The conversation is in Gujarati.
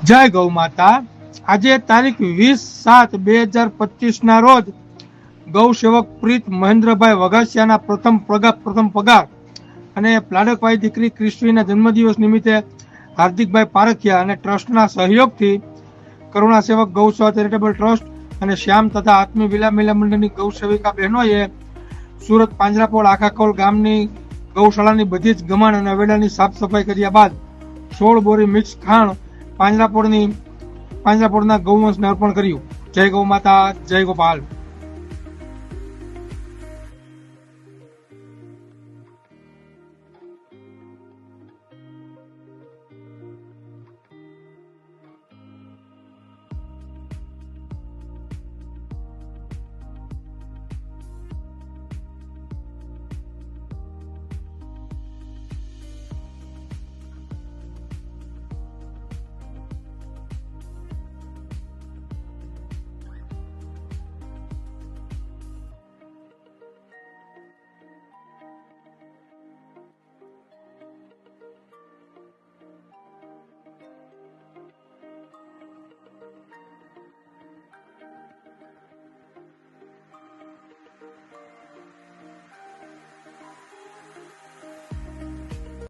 જય ગૌ માતા. આજે તારીખ વીસ સાત બે હજાર પચીસ ના રોજ ગૌ સેવક પ્રીત મહેન્દ્રભાઈ વઘાસિયાના પ્રથમ પગાર પ્રથમ પગાર અને પ્લાડકભાઈ દીકરી ક્રિસ્ટીના જન્મદિવસ નિમિત્તે હાર્દિકભાઈ પારખિયા અને ટ્રસ્ટના સહયોગથી કરુણા સેવક ગૌ સેવા ચેરિટેબલ ટ્રસ્ટ અને શ્યામ તથા આત્મી વિલા મિલા મંડળની ગૌ સેવિકા બહેનોએ સુરત પાંજરાપોળ આખાકોલ ગામની ગૌશાળાની બધી જ ગમાણ અને અવેડાની સાફ સફાઈ કર્યા બાદ સોળ બોરી મિક્સ ખાણ પાંજરાપોળની પાંજરાપોળના ગૌવંશને અર્પણ કર્યું. જય ગૌ માતા જય ગોપાલ.